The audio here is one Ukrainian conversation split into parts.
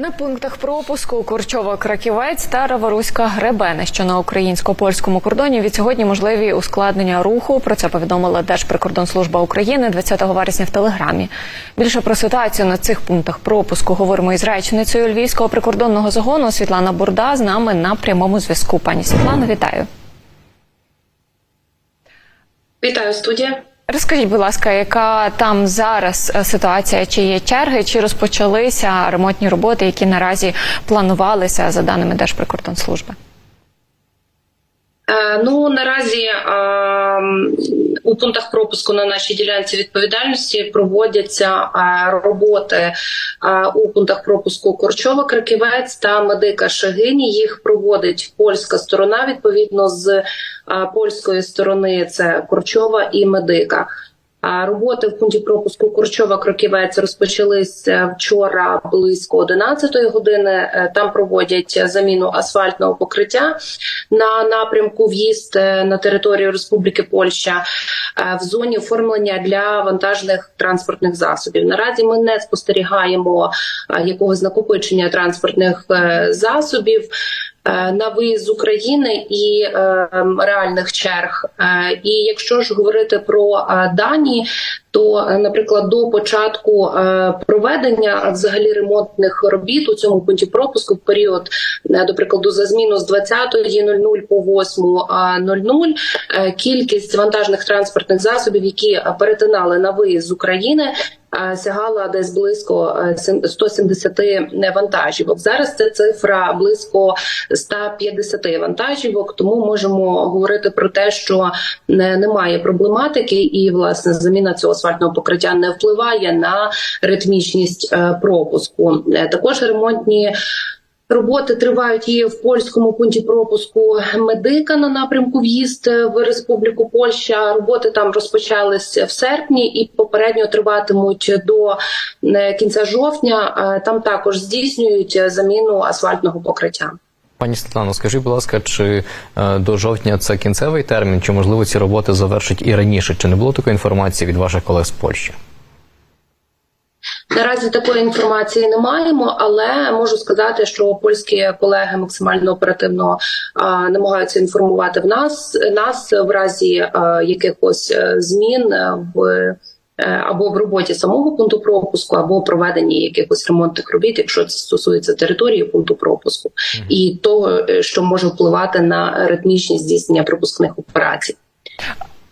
На пунктах пропуску Курчова Краківець та Раваруська Гребене, що на українсько-польському кордоні від сьогодні можливі ускладнення руху. Про це повідомила Держприкордонслужба України 20 вересня в телеграмі. Більше про ситуацію на цих пунктах пропуску говоримо із речницею Львівського прикордонного загону Світлана Бурда з нами на прямому зв'язку. Пані Світлано, вітаю. Вітаю студія. Розкажіть, будь ласка, яка там зараз е, ситуація? Чи є черги, чи розпочалися ремонтні роботи, які наразі планувалися за даними Держприкордонслужби? Е, Ну наразі е, у пунктах пропуску на нашій ділянці відповідальності проводяться е, роботи у пунктах пропуску Корчова, Краківець та Медика Шагині. Їх проводить польська сторона. Відповідно з польської сторони це Корчова і Медика. Роботи в пункті пропуску Курчова Кроківець розпочалися вчора близько 11 години. Е, Там проводять заміну асфальтного покриття на напрямку в'їзд е, на територію Республіки Польща е, в зоні оформлення для вантажних транспортних засобів. Наразі ми не спостерігаємо якогось накопичення транспортних засобів. Е, На виїзд з України і е, реальних черг. Е, І якщо ж говорити про дані, то, наприклад, до початку проведення взагалі ремонтних робіт у цьому пункті пропуску в період, до прикладу, за зміну з 20.00 по 8.00 е, кількість вантажних транспортних засобів, які перетинали на виїзд з України. Е, Сягала десь близько е, сем- 170 вантажівок. Зараз це цифра близько 150 вантажівок. Тому можемо говорити про те, що не- немає проблематики, і власне заміна цього асфальтного покриття не впливає на ритмічність е, пропуску. Е, Також ремонтні. Роботи тривають і в польському пункті пропуску медика на напрямку в'їзд в Республіку Польща. Роботи там розпочалися в серпні і попередньо триватимуть до е, кінця жовтня. Е, Там також здійснюють заміну асфальтного покриття. Пані Світлано, скажіть, будь ласка, чи е, до жовтня це кінцевий термін, чи можливо ці роботи завершать і раніше? Чи не було такої інформації від ваших колег з Польщі? Наразі такої інформації не маємо, але можу сказати, що польські колеги максимально оперативно а, намагаються інформувати в нас нас в разі а, якихось е, змін е, в. е, Або в роботі самого пункту пропуску, або проведенні якихось ремонтних робіт, якщо це стосується території пункту пропуску, і того, е, що може впливати на ритмічність здійснення пропускних операцій.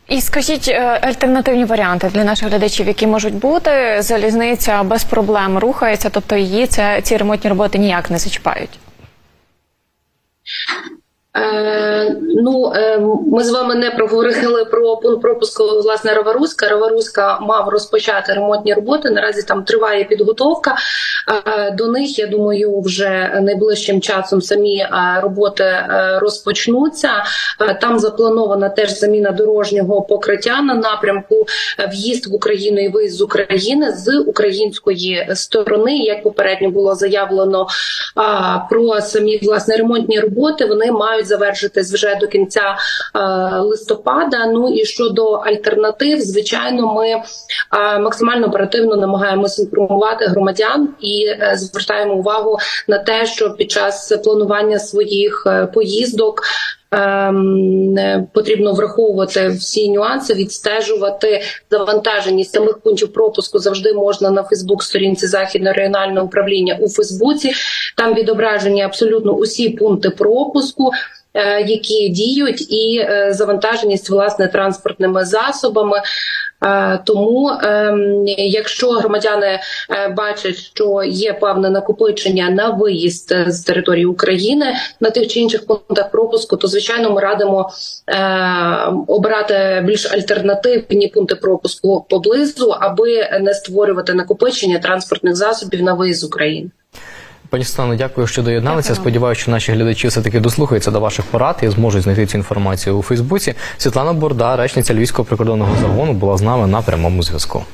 І скажіть е, альтернативні варіанти для наших глядачів, які можуть бути. Залізниця без проблем рухається, тобто її це ці ремонтні роботи ніяк не зачіпають. Е, ну, е, ми з вами не проговорили про пункт пропуску власне Раваруська. Раваруська мав розпочати ремонтні роботи. Наразі там триває підготовка. До них я думаю, вже найближчим часом самі роботи е, розпочнуться. Е, там запланована теж заміна дорожнього покриття на напрямку е, в'їзд в Україну і виїзд з України з української сторони. Як попередньо було заявлено про самі власне ремонтні роботи, вони мають завершитись вже до кінця листопада. Ну і щодо альтернатив, звичайно, ми максимально оперативно намагаємося інформувати громадян і е, звертаємо увагу на те, що під час планування своїх е, поїздок. Ем, е, потрібно враховувати всі нюанси, відстежувати завантаженість самих пунктів пропуску. Завжди можна на Фейсбук-сторінці Західного регіонального управління у Фейсбуці. Там відображені абсолютно усі пункти пропуску. Які діють, і завантаженість власне транспортними засобами. Е, Тому, ем, якщо громадяни е, бачать, що є певне накопичення на виїзд з території України на тих чи інших пунктах пропуску, то звичайно ми радимо е, обирати більш альтернативні пункти пропуску поблизу, аби не створювати накопичення транспортних засобів на виїзд з України. Пані Світлано, дякую, що доєдналися. Сподіваюся, що наші глядачі все таки дослухаються до ваших порад і зможуть знайти цю інформацію у Фейсбуці. Світлана Борда, речниця Львівського прикордонного загону, була з нами на прямому зв'язку.